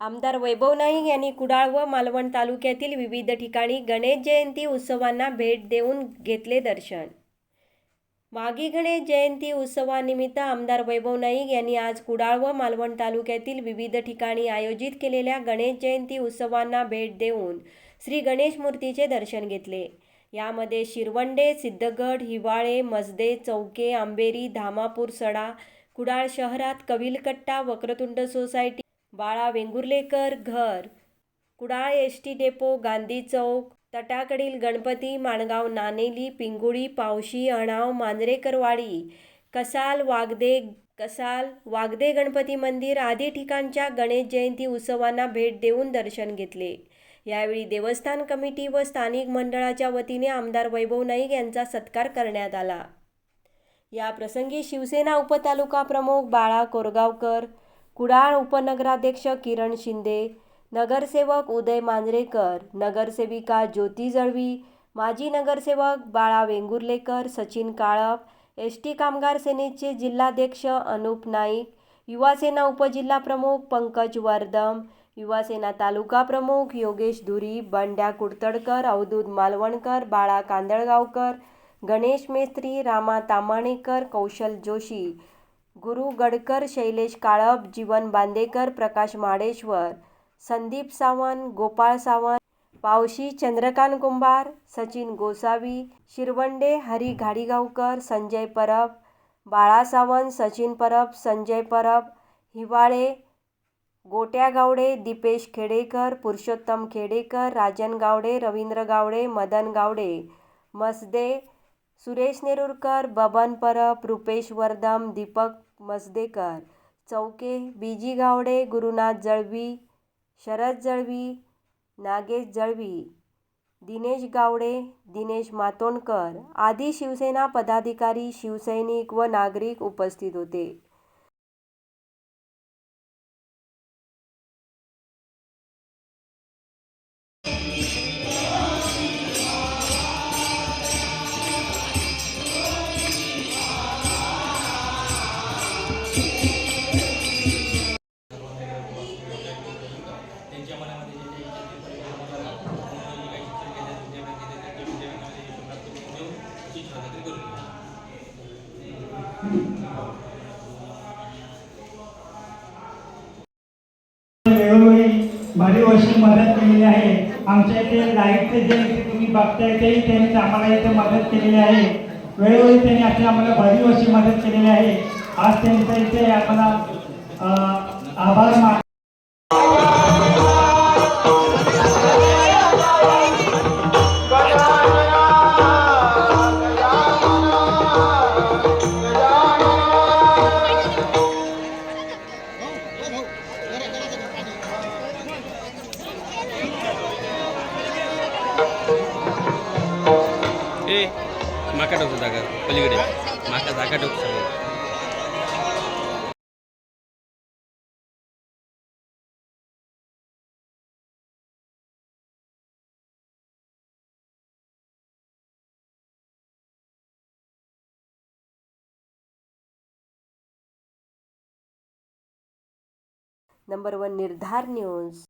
आमदार वैभव नाईक यांनी कुडाळ व मालवण तालुक्यातील विविध ठिकाणी गणेश जयंती उत्सवांना भेट देऊन घेतले दर्शन. मागी गणेश जयंती उत्सवानिमित्त आमदार वैभव नाईक यांनी आज कुडाळ व मालवण तालुक्यातील विविध ठिकाणी आयोजित केलेल्या गणेश जयंती उत्सवांना भेट देऊन श्री गणेश मूर्तीचे दर्शन घेतले. यामध्ये शिरवंडे सिद्धगड हिवाळे मजदे चौके आंबेरी धामापूर सडा कुडाळ शहरात कविलकट्टा वक्रतुंड सोसायटी बाळा वेंगुर्लेकर घर. Kudal S T depot Gandhi Chowk. तटाकडील Ganpati Mangaon Naneli Pinguli Pavshi Anav Manjarekarwadi Kasal Wagde Kasal Wagde Ganpati मंदिर आदी ठिकाणच्या गणेश जयंती उत्सवांना भेट देऊन दर्शन घेतले. यावेळी देवस्थान कमिटी व स्थानिक मंडळाच्या वतीने आमदार वैभव नाईक यांचा सत्कार करण्यात आला. या प्रसंगी शिवसेना उपतालुका प्रमुख बाळा कोरगावकर कुडाळ उपनगराध्यक्ष किरण शिंदे नगरसेवक उदय मांजरेकर नगरसेविका ज्योती जळवी माजी नगरसेवक बाळा वेंगुर्लेकर सचिन काळप एस टी कामगार सेनेचे जिल्हाध्यक्ष अनुप नाईक युवासेना उपजिल्हाप्रमुख पंकज वर्दम युवासेना तालुका प्रमुख योगेश धुरी बंड्या कुडतडकर अवधूत मालवणकर बाळा कांदळगावकर गणेश मेस्त्री रामा तामाणेकर कौशल जोशी गुरु गडकर शैलेश काळप जीवन बांदेकर प्रकाश माडेश्वर संदीप सावंत गोपाळ सावंत पावशी चंद्रकांत कुंभार सचिन गोसावी शिरवंडे हरी घाडीगावकर संजय परब बाळा सावंत सचिन परब संजय परब हिवाळे गोट्या गावडे दीपेश खेडेकर पुरुषोत्तम खेडेकर राजन गावडे रवींद्र गावडे मदन गावडे मसदे सुरेश नेरुरकर बबन परब रुपेश वर्धम दीपक मसदेकर चौके बीजी गावडे गुरुनाथ जळवी शरद जळवी नागेश जळवी दिनेश गावडे दिनेश मातोंडकर आदी शिवसेना पदाधिकारी शिवसैनिक व नागरिक उपस्थित होते. वेळोवेळी भारी वर्षी मदत केलेली आहे. आमच्या इथे लाईटचे जे इथे तुम्ही बघताय तेही त्यांनी आम्हाला इथे मदत केलेली आहे. वेळोवेळी त्यांनी अशी आम्हाला भारी वर्षी मदत केलेली आहे. आज त्यांचं इथे आम्हाला अं, आभार मान ए माका टोकतो जागा पलीकडे. माका जागा टोकतो नंबर वन निर्धार न्यूज